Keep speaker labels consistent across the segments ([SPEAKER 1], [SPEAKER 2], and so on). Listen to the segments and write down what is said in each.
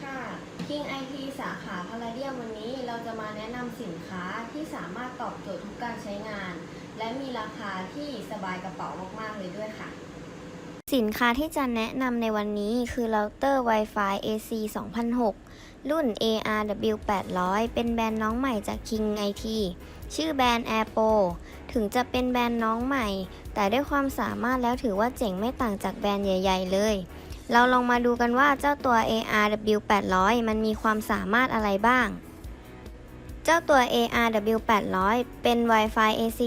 [SPEAKER 1] ค่ะ King IT สาขาพาราเดียมวันนี้เราจะมาแนะนำสินค้าที่สามารถตอบโจทย์ทุกการใช้งาน และมีราคาที่สบายกระเป๋ามากๆเลยด้วยค่ะ สินค้าที่จะแนะนำในวันนี้คือเราเตอร์ Wi-Fi AC 2006 รุ่น ARW 800 เป็นแบรนด์น้องใหม่จาก King IT ชื่อแบรนด์ AirPo ถึงจะเป็นแบรนด์น้องใหม่ แต่ด้วยความสามารถแล้วถือว่าเจ๋งไม่ต่างจากแบรนด์ใหญ่ ๆ เลย เราลองมาดูกันว่าเจ้าตัว ARW 800มันมีความสามารถอะไรบ้าง เจ้าตัว ARW 800เป็น Wi-Fi AC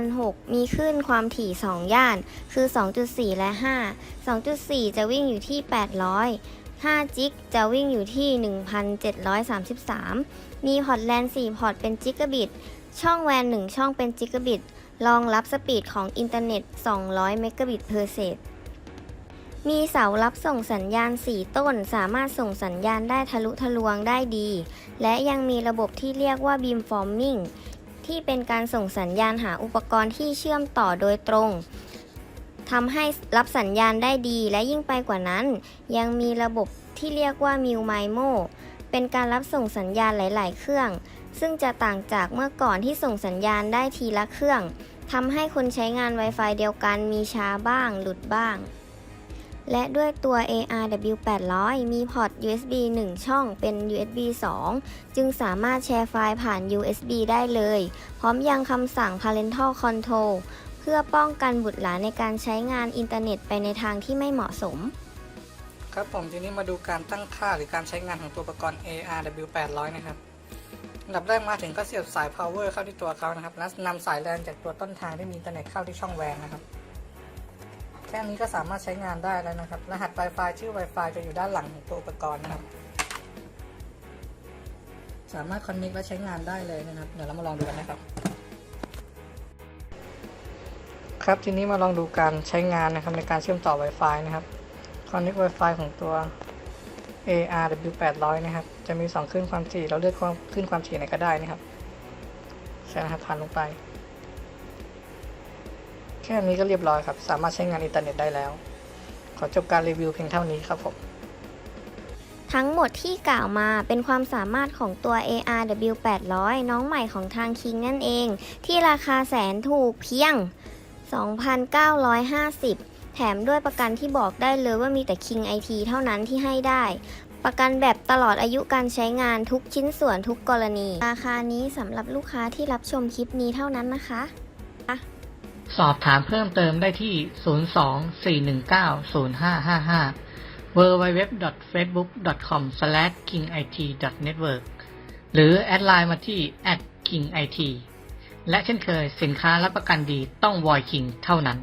[SPEAKER 1] 2006 มีคลื่นความถี่ 2 ย่าน คือ 2.4 และ 5 2.4 จะวิ่งอยู่ที่ 800 5จิกจะวิ่งอยู่ที่ 1,733 มีพอร์ตแลน4พอร์ตเป็นจิกะบิต ช่องแวน 1 ช่องเป็นจิกะบิต รองรับสปีดของอินเทอร์เน็ต 200 เมกะบิตเพอร์เซก มีเสารับส่งสัญญาณ 4 ต้น สามารถส่งสัญญาณได้ทะลุทะลวงได้ดี และยังมีระบบที่เรียกว่า beamforming ที่เป็นการส่งสัญญาณหาอุปกรณ์ที่เชื่อมต่อโดยตรงทำให้รับสัญญาณได้ดีและยิ่งไปกว่านั้น ยังมีระบบที่เรียกว่า m i l m i m o เป็นการรับส่งสัญญาณหลาย ๆ เครื่อง ซึ่งจะต่างจากเมื่อก่อนที่ส่งสัญญาณได้ทีละเครื่องทำให้คนใช้งาน Wi-Fi เดียวกันมีช้าบ้าง หลุดบ้าง และด้วยตัว ARW 800 มีพอร์ต USB 1 ช่องเป็น USB 2 จึงสามารถแชร์ไฟล์ผ่าน USB ได้เลย พร้อมยังคำสั่ง Parental Control เพื่อป้องกันบุตรหลานในการใช้งานอินเทอร์เน็ตไปในทางที่ไม่เหมาะสม
[SPEAKER 2] ครับผมทีนี้มาดูการตั้งค่าหรือการใช้งานของตัวอุปกรณ์ ARW 800 นะครับอันดับแรกมาถึงก็เสียบสาย power เข้าที่ตัวเขานะครับ แล้วนำสายแลนจากตัวต้นทางที่มีอินเทอร์เน็ตเข้าที่ช่องแวนนะครับ แค่นี้ก็สามารถใช้งานได้แล้วนะครับ รหัส Wi-Fi ชื่อ Wi-Fi จะอยู่ด้านหลังของตัวอุปกรณ์นะครับ สามารถคอนเน c t และใช้งานได้เลยนะครับ เดี๋ยวเรามาลองดูกันนะครับ ครับทีนี้มาลองดูการใช้งานนะครับในการเชื่อมต่อ Wi-Fi นะครับ Connect Wi-Fi ของตัว ARW 800 นะครับ จะมี2คลื่นความถี่ เราเลือกความคลื่นความถี่ไหนก็ได้นะครับใช่นะครับผ่านลงไป ค่นี้ก็เรียบร้อยครับ สามารถใช้งานอินเทอร์เน็ตได้แล้ว ขอจบการรีวิวเพียงเท่านี้ครับผม
[SPEAKER 1] ทั้งหมดที่กล่าวมาเป็นความสามารถของตัว ARW 800 น้องใหม่ของทาง King นั่นเอง ที่ราคาแสนถูกเพียง 2,950 แถมด้วยประกันที่บอกได้เลยว่ามีแต่ King IT เท่านั้นที่ให้ได้ ประกันแบบตลอดอายุการใช้งานทุกชิ้นส่วนทุกกรณี ราคานี้สำหรับลูกค้าที่รับชมคลิปนี้เท่านั้นนะคะ
[SPEAKER 2] สอบถามเพิ่มเติมได้ที่ 02-419-0555 www.facebook.com/kingit.network หรือแอดไลน์มาที่ @kingit และเช่นเคยสินค้ารับประกันดีต้องวอยคิงเท่านั้น